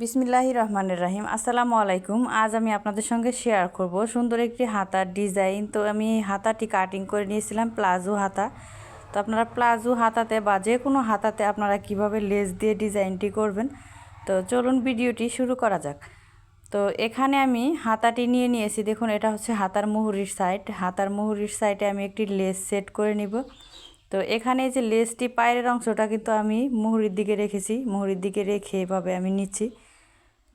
বিসমিল্লাহি রহমানের রাহিম। আসসালামু আলাইকুম। আজ আমি আপনাদের সঙ্গে শেয়ার করব। সুন্দর একটি হাতার ডিজাইন তো আমি হাতাটি কাটিং করে নিয়েছিলাম প্লাজো হাতা। তো আপনারা প্লাজো হাতাতে বা যে কোনো হাতাতে আপনারা কীভাবে লেস দিয়ে ডিজাইনটি করবেন? তো চলুন ভিডিওটি শুরু করা যাক। তো এখানে আমি হাতাটি নিয়ে নিয়েছি। দেখুন, এটা হচ্ছে হাতার মুহুরির সাইড হাতার মুহুরির সাইডে আমি একটি লেস সেট করে নিব। তো এখানে যে লেসটি পায়ের অংশটা কিন্তু আমি মুহুরির দিকে রেখেছি। মুহুরির দিকে রেখে এভাবে আমি নিচ্ছি।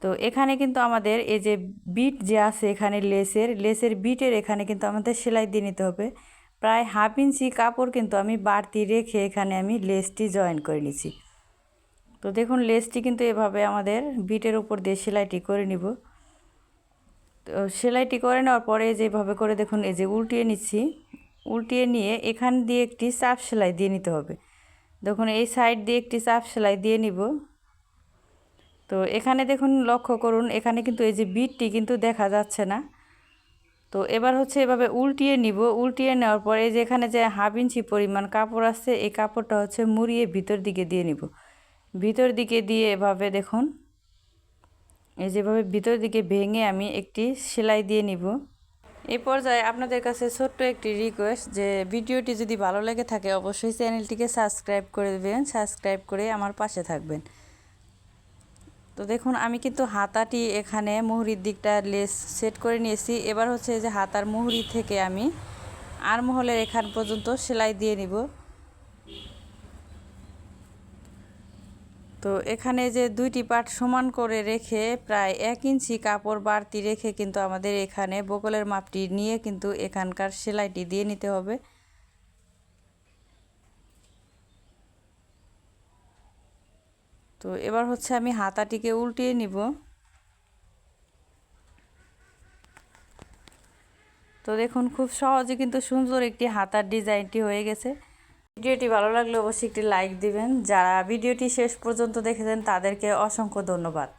তো এখানে কিন্তু আমাদের এই যে বিট যে আছে এখানে লেসের লেসের বিটের এখানে কিন্তু আমাদের সেলাই দিয়ে নিতে হবে। প্রায় হাফ ইঞ্চি কাপড় কিন্তু আমি বাড়তি রেখে এখানে আমি লেসটি জয়েন করে নিছি তো দেখুন লেসটি কিন্তু এভাবে আমাদের বিটের উপর দিয়ে সেলাইটি করে নিব। তো সেলাইটি করে নেওয়ার পরে যেভাবে করে দেখুন এই যে উল্টিয়ে নিচ্ছি। উল্টিয়ে নিয়ে এখান দিয়ে একটি চাপ সেলাই দিয়ে নিতে হবে। দেখুন এই সাইড দিয়ে একটি চাপ সেলাই দিয়ে নিব। তো এখানে দেখুন, লক্ষ্য করুন, এখানে কিন্তু এই যে বিটটি কিন্তু দেখা যাচ্ছে না। তো এবার হচ্ছে এভাবে উল্টিয়ে নিব। উল্টিয়ে নেওয়ার পর এই যে এখানে যে হাফ ইঞ্চি পরিমাণ কাপড় আছে এই কাপড়টা হচ্ছে মুড়িয়ে ভিতর দিকে দিয়ে নিব। ভিতর দিকে দিয়ে এভাবে দেখুন, এই যেভাবে ভিতর দিকে ভেঙে আমি একটি সেলাই দিয়ে নিব। এই পর্যায়ে আপনাদের কাছে ছোট্ট একটি রিকোয়েস্ট যে ভিডিওটি যদি ভালো লেগে থাকে, অবশ্যই চ্যানেলটিকে সাবস্ক্রাইব করে দেবেন। সাবস্ক্রাইব করে আমার পাশে থাকবেন। তো দেখুন, আমি কিন্তু হাতাটি এখানে মুহুরির দিকটা লেস সেট করে নিয়েছি। এবার হচ্ছে যে হাতার মুহুরি থেকে আমি আর মহলের এখান পর্যন্ত সেলাই দিয়ে নিব। তো এখানে যে দুইটি পাট সমান করে রেখে প্রায় এক ইঞ্চি কাপড় বাড়তি রেখে কিন্তু আমাদের এখানে বকলের মাপটি নিয়ে কিন্তু এখানকার সেলাইটি দিয়ে নিতে হবে। তো এবার হচ্ছে আমি হাতাটিকে উল্টিয়ে নিব। তো দেখুন, খুব সহজে কিন্তু সুন্দর একটি হাতার ডিজাইনটি হয়ে গেছে। ভিডিওটি ভালো লাগলে অবশ্যই একটি লাইক দিবেন। যারা ভিডিওটি শেষ পর্যন্ত দেখেছেন, তাদেরকে অসংখ্য ধন্যবাদ।